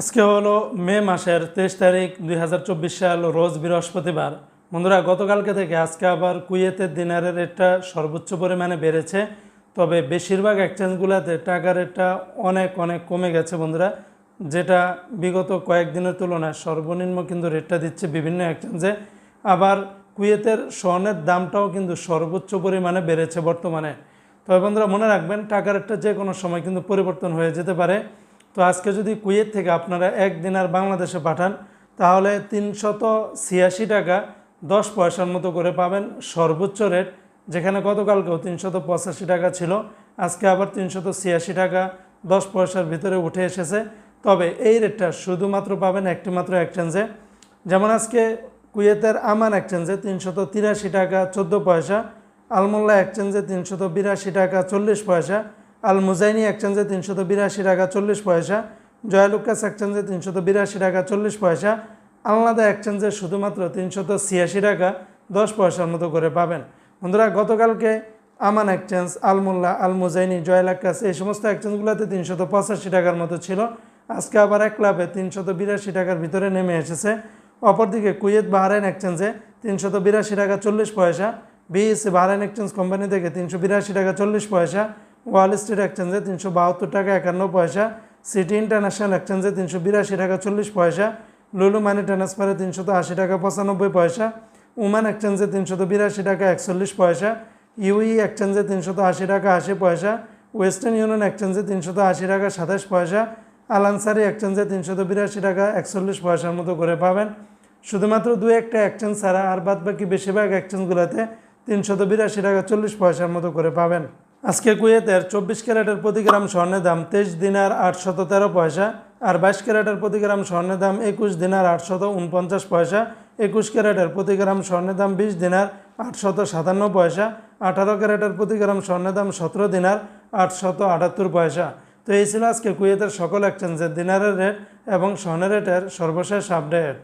আজকে হলো মে মাসের তেইশ তারিখ দুই হাজার চব্বিশ সাল, রোজ বৃহস্পতিবার। বন্ধুরা, গতকালকে থেকে আজকে আবার কুয়েতের দিনারের রেটটা সর্বোচ্চ পরিমাণে বেড়েছে। তবে বেশিরভাগ এক্সচেঞ্জগুলোতে টাকার রেটটা অনেক অনেক কমে গেছে বন্ধুরা। যেটা বিগত কয়েকদিনের তুলনায় সর্বনিম্ন কিন্তু রেটটা দিচ্ছে বিভিন্ন এক্সচেঞ্জে আবার কুয়েতের স্বর্ণের দামটাও কিন্তু সর্বোচ্চ পরিমাণে বেড়েছে বর্তমানে। তবে বন্ধুরা, মনে রাখবেন, টাকার রেটটা যে কোনো সময় কিন্তু পরিবর্তন হয়ে যেতে পারে। তো আজকে যদি কুয়েত থেকে আপনারা এক দিনার বাংলাদেশে পাঠান, তাহলে তিনশত ছিয়াশি টাকা দশ পয়সার মতো করে পাবেন সর্বোচ্চ রেট, যেখানে গতকালকেও তিনশত পঁচাশি টাকা ছিল, আজকে আবার তিনশত ছিয়াশি টাকা দশ পয়সার ভিতরে উঠে এসেছে। তবে এই রেটটা শুধুমাত্র পাবেন একটি মাত্র এক্সচেঞ্জে। যেমন আজকে কুয়েতের আমান এক্সচেঞ্জে তিনশত তিরাশি টাকা চোদ্দ পয়সা, আলমোল্লা এক্সচেঞ্জে তিনশত বিরাশি টাকা চল্লিশ পয়সা আল মুজাইনি এক্সচেঞ্জে তিনশত বিরাশি টাকা চল্লিশ পয়সা জয়ালুকাস এক্সচেঞ্জে তিনশত বিরাশি টাকা চল্লিশ পয়সা, আলনাদা এক্সচেঞ্জে শুধুমাত্র তিনশত ছিয়াশি টাকা দশ পয়সার মতো করে পাবেন। বন্ধুরা, গতকালকে আমান এক্সচেঞ্জ আলমোল্লা আল মুজাইনি জয়ালাক্কাস, এই সমস্ত এক্সচেঞ্জগুলোতে তিনশত পঁচাশি টাকার মতো ছিল। আজকে আবার এক ক্লাবে তিনশত বিরাশি টাকার ভিতরে নেমে এসেছে। অপরদিকে কুয়েত বাহরাইন এক্সচেঞ্জে তিনশত বিরাশি টাকা চল্লিশ পয়সা, বিএসসি বাহরাইন এক্সচেঞ্জ কোম্পানি থেকে তিনশো বিরাশি টাকা চল্লিশ পয়সা ওয়াল স্ট্রিট এক্সচেঞ্জে তিনশো বাহাত্তর টাকা, একান্ন পয়সা। সিটি ইন্টারন্যাশনাল এক্সচেঞ্জে তিনশো বিরাশি টাকা, চল্লিশ পয়সা। লুলু মানি ট্রান্সফারে তিনশত আশি টাকা, পঁচানব্বই পয়সা। উমান এক্সচেঞ্জে তিনশত বিরাশি টাকা, একচল্লিশ পয়সা। ইউই এক্সচেঞ্জে তিনশত আশি টাকা, আশি পয়সা। ওয়েস্টার্ন ইউনিয়ন এক্সচেঞ্জে তিনশত আশি টাকা, সাতাশ পয়সা। আলানসারি এক্সচেঞ্জে তিনশত বিরাশি টাকা, একচল্লিশ পয়সার মতো করে পাবেন। শুধুমাত্র দু একটা এক্সচেঞ্জ ছাড়া আর বাদ বাকি বেশিরভাগ এক্সচেঞ্জগুলোতে তিনশত বিরাশি টাকা, চল্লিশ পয়সার মতো করে পাবেন। আজকে কুয়েতের চব্বিশ ক্যারেটের প্রতি গ্রাম স্বর্ণের দাম তেইশ দিনার আটশত তেরো পয়সা আর বাইশ ক্যারেটের প্রতি গ্রাম স্বর্ণের দাম একুশ দিনার আটশত উনপঞ্চাশ পয়সা। একুশ ক্যারেটের প্রতি গ্রাম স্বর্ণের দাম বিশ দিনার আটশত সাতান্ন পয়সা। আঠারো ক্যারেটের প্রতি গ্রাম স্বর্ণের দাম সতেরো দিনার আটশত আটাত্তর পয়সা। তো এই ছিল আজকে কুয়েতের সকল এক্সচেঞ্জের দিনারের রেট এবং স্বর্ণের রেটের সর্বশেষ আপডেট